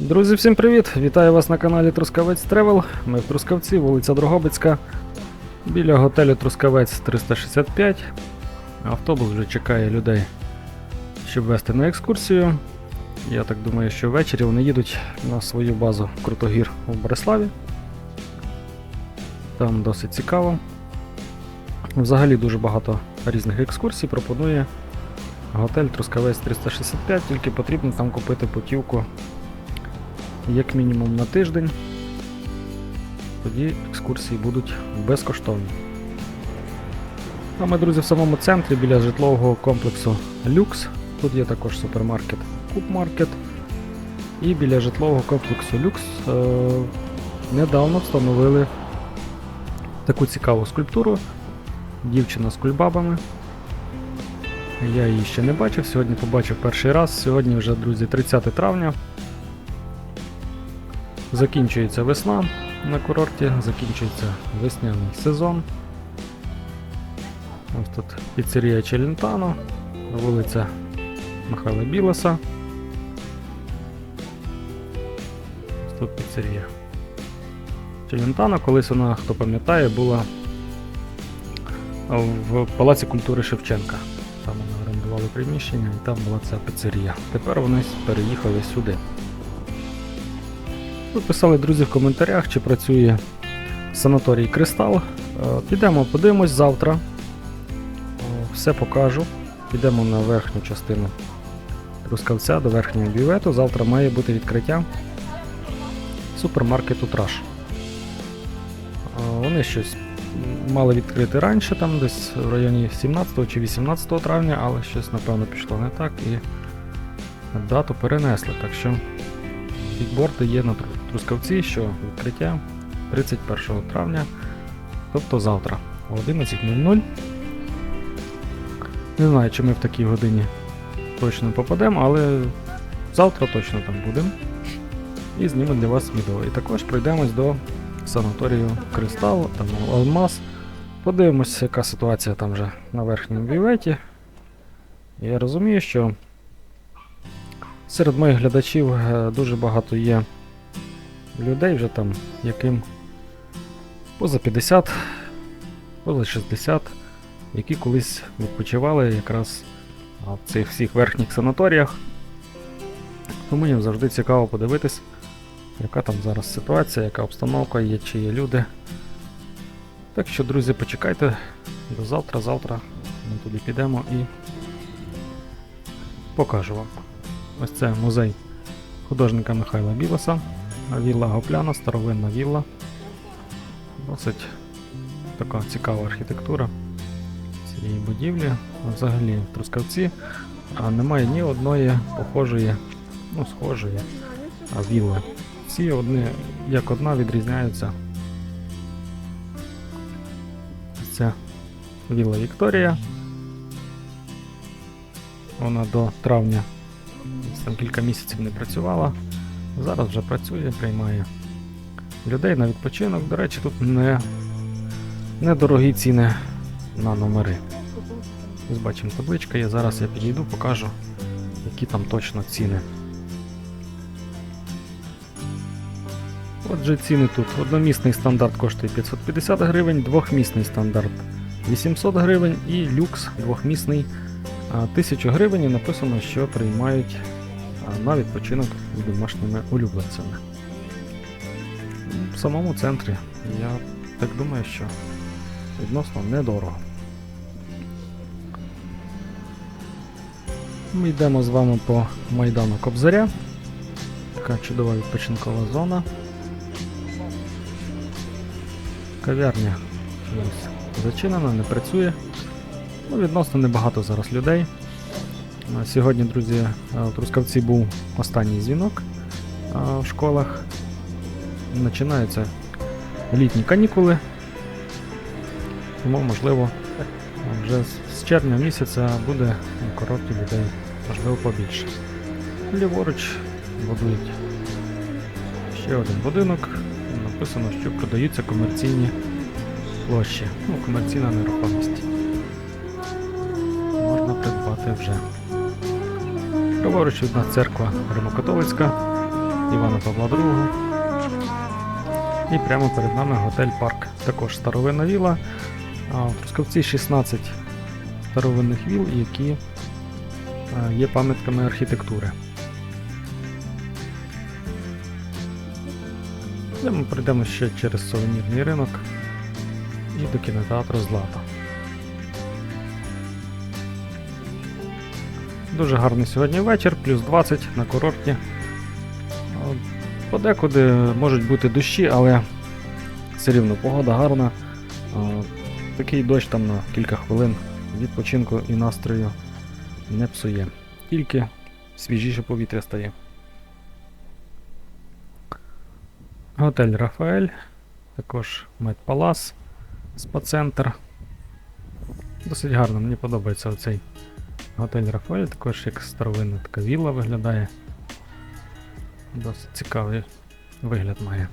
Друзі, всім привіт! Вітаю вас на каналі Трускавець Тревел. Ми в Трускавці, вулиця Дрогобицька. Біля готелю Трускавець 365. Автобус вже чекає людей, щоб вести на екскурсію. Я так думаю, що ввечері вони їдуть на свою базу Крутогір у Бориславі. Там досить цікаво. Взагалі дуже багато різних екскурсій пропонує готель Трускавець 365, тільки потрібно там купити путівку як мінімум на тиждень. Тоді екскурсії будуть безкоштовні. А ми, друзі, в самому центрі біля житлового комплексу Люкс. Тут є також супермаркет Купмаркет. І біля житлового комплексу Люкс е- недавно встановили таку цікаву скульптуру. Дівчина з кульбабами. Я її ще не бачив, сьогодні побачив перший раз. Сьогодні вже, друзі, 30 травня. Закінчується весна на курорті, закінчується весняний сезон. Ось тут піцерія Челентано, вулиця Михайла Білоса. Ось тут піцерія. Челентано, колись вона, хто пам'ятає, була в Палаці культури Шевченка. Там вони орендували приміщення і там була ця піцерія. Тепер вони переїхали сюди. Ви писали, друзі, в коментарях, чи працює санаторій Кристал. Е, Підемо, подивимось завтра. Е, Все покажу. Підемо на верхню частину Трускавця до верхнього бювету. Завтра має бути відкриття супермаркету Траш. Е, Вони щось мали відкрити раніше, там десь в районі 17 чи 18 травня, але щось, напевно, пішло не так і дату перенесли. Так що Бікборди є на Трускавці, що відкриття 31 травня, тобто завтра о 11.00. Не знаю, чи ми в такій годині точно попадемо, але завтра точно там будемо. І знімемо для вас відео. І також пройдемось до санаторію Кристал, там Алмаз. Подивимося, яка ситуація там вже на верхньому бюветі. Я розумію, що Серед моїх глядачів е, дуже багато є людей вже там, яким поза 50, поза 60, які колись відпочивали якраз в цих всіх верхніх санаторіях. Тому їм завжди цікаво подивитись, яка там зараз ситуація, яка обстановка є, чи є люди. Так що, друзі, почекайте до завтра. Завтра ми туди підемо і покажу вам. Ось це музей художника Михайла Білоса, вілла Гопляна, старовинна вілла. Досить така цікава архітектура цієї будівлі. Взагалі в Трускавці немає ні одної похожої, ну, схожої вілли. Всі одні, як одна, відрізняються. Це вілла Вікторія. Вона до травня там кілька місяців не працювала. Зараз вже працює, приймає людей на відпочинок. До речі, тут не, недорогі ціни на номери. Ось бачимо табличка є. Зараз я підійду, покажу, які там точно ціни. Отже, ціни тут. Одномісний стандарт коштує 550 гривень, двохмісний стандарт 800 гривень і люкс двохмісний 1000 гривень і написано, що приймають на відпочинок з домашніми улюбленцями. В самому центрі я так думаю, що відносно недорого. Ми йдемо з вами по Майдану Кобзаря. Така чудова відпочинкова зона. Кав'ярня зачинена, не працює. Ну, відносно небагато зараз людей. Сьогодні, друзі, е, в Трускавці був останній дзвінок в школах. Починаються літні канікули. Тому, можливо, вже з- червня місяця буде на людей, можливо, побільше. Ліворуч будують ще один будинок. Написано, що продаються комерційні площі. Ну, комерційна нерухомість можна придбати вже. Праворуч від нас церква Римокатолицька. Івана Павла II. І прямо перед нами готель Парк. Також старовинна віла. А в Трускавці 16 старовинних віл, які е, є пам'ятками архітектури. Ми прийдемо ще через сувенірний ринок і до кінотеатру Злата. Дуже гарний сьогодні вечір, плюс 20 на курорті. Подекуди можуть бути дощі, але все рівно погода гарна. Такий дощ там на кілька хвилин відпочинку і настрою не псує. Тільки свіжіше повітря стає. Готель Рафаель, також Медпалас, спа-центр. Досить гарно, мені подобається оцей готель Рафаель, також як старовинна така вілла виглядає. Досить цікавий вигляд має.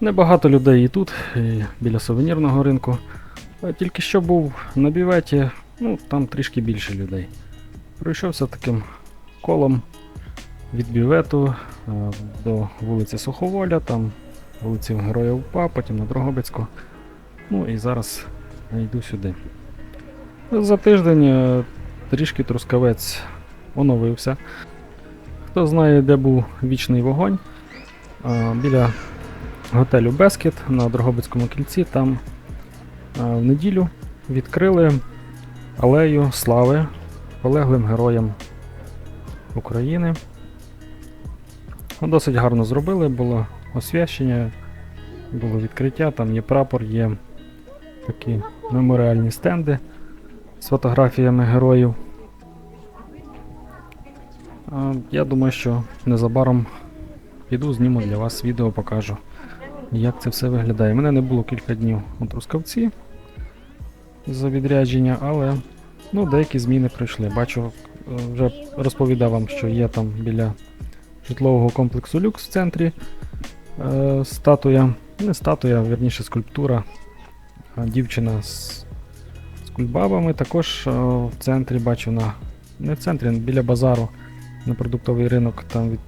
Небагато людей і тут, і біля сувенірного ринку. А Тільки що був на біветі, ну там трішки більше людей. Пройшовся таким колом від бівету е, до вулиці Суховоля, там вулиці Героя УПА, потім на Дрогобицьку. Ну і зараз йду сюди. За тиждень е, трішки трускавець оновився. Хто знає, де був вічний вогонь, е, біля готелю Бескіт на Дрогобицькому кільці, там е, в неділю відкрили алею слави полеглим героям України. Ну, Досить гарно зробили, було освящення, було відкриття, там є прапор, є такі меморіальні стенди з фотографіями героїв. Я думаю, що незабаром піду, зніму для вас відео, покажу, як це все виглядає. Мене не було кілька днів у Трускавці за відрядження, але ну, деякі зміни пройшли. Бачу, е, вже розповідав вам, що є там біля житлового комплексу Люкс в центрі е, статуя, не статуя, а вірніше скульптура. Дівчина з, з кульбабами. Також в центрі бачу на. Не в центрі, біля базару на продуктовий ринок там від,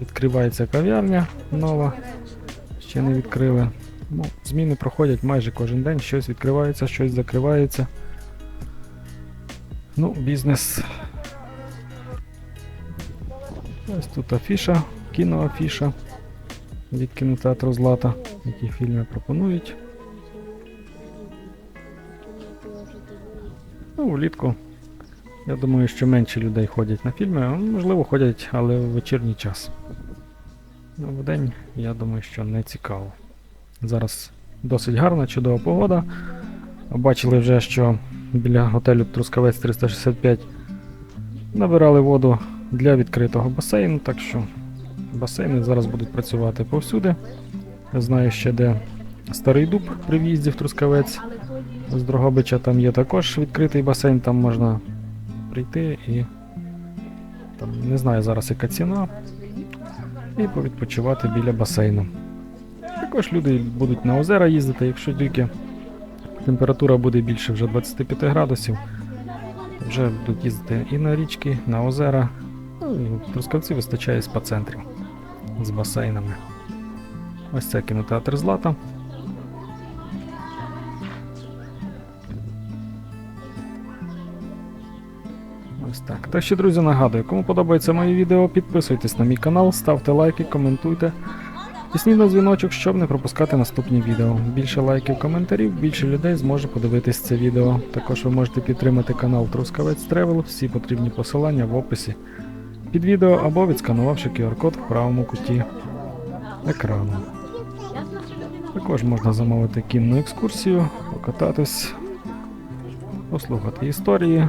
відкривається кав'ярня нова. Ще не відкрили. Ну, зміни проходять майже кожен день, щось відкривається, щось закривається. Ну, бізнес Ось тут афіша, кіноафіша від кінотеатру Злата, які фільми пропонують. Ну, влітку. Я думаю, що менше людей ходять на фільми, можливо, ходять, але в вечірній час. Ну, в день, я думаю, що не цікаво. Зараз досить гарна, чудова погода. Бачили вже, що біля готелю Трускавець 365 набирали воду для відкритого басейну, так що басейни зараз будуть працювати повсюди. Я знаю ще, де старий дуб при в'їзді в Трускавець з Дрогобича, там є також відкритий басейн, там можна прийти і там не знаю зараз яка ціна. І повідпочивати біля басейну. Також люди будуть на озера їздити, якщо тільки температура буде більше вже 25 градусів, вже будуть їздити і на річки, на озера. Ну, Трускавці вистачає спа-центрів з басейнами. Ось це кінотеатр Злата. Ось так. Так що, друзі, нагадую, кому подобається моє відео, підписуйтесь на мій канал, ставте лайки, коментуйте. Тисніть на дзвіночок, щоб не пропускати наступні відео. Більше лайків, коментарів, більше людей зможе подивитись це відео. Також ви можете підтримати канал Трускавець Тревел, всі потрібні посилання в описі під відео або відсканувавши QR-код в правому куті екрану. Також можна замовити кінну екскурсію, покататись, послухати історії.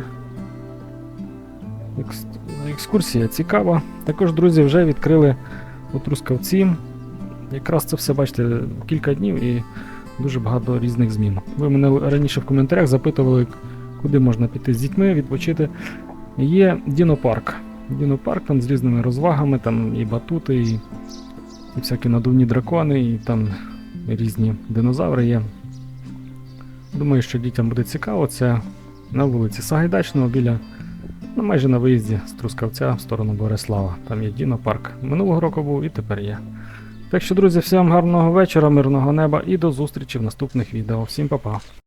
Екс- Екскурсія цікава. Також, друзі, вже відкрили у Трускавці. Якраз це все бачите кілька днів і дуже багато різних змін. Ви мене раніше в коментарях запитували, куди можна піти з дітьми, відпочити. Є Дінопарк. Дінопарк там з різними розвагами, там і батути, і, і всякі надувні дракони, і там різні динозаври є. Думаю, що дітям буде цікаво. Це на вулиці Сагайдачного біля Ну, майже на виїзді з Трускавця в сторону Борислава. Там є Дінопарк. Минулого року був і тепер є. Так що, друзі, всім гарного вечора, мирного неба і до зустрічі в наступних відео. Всім па-па.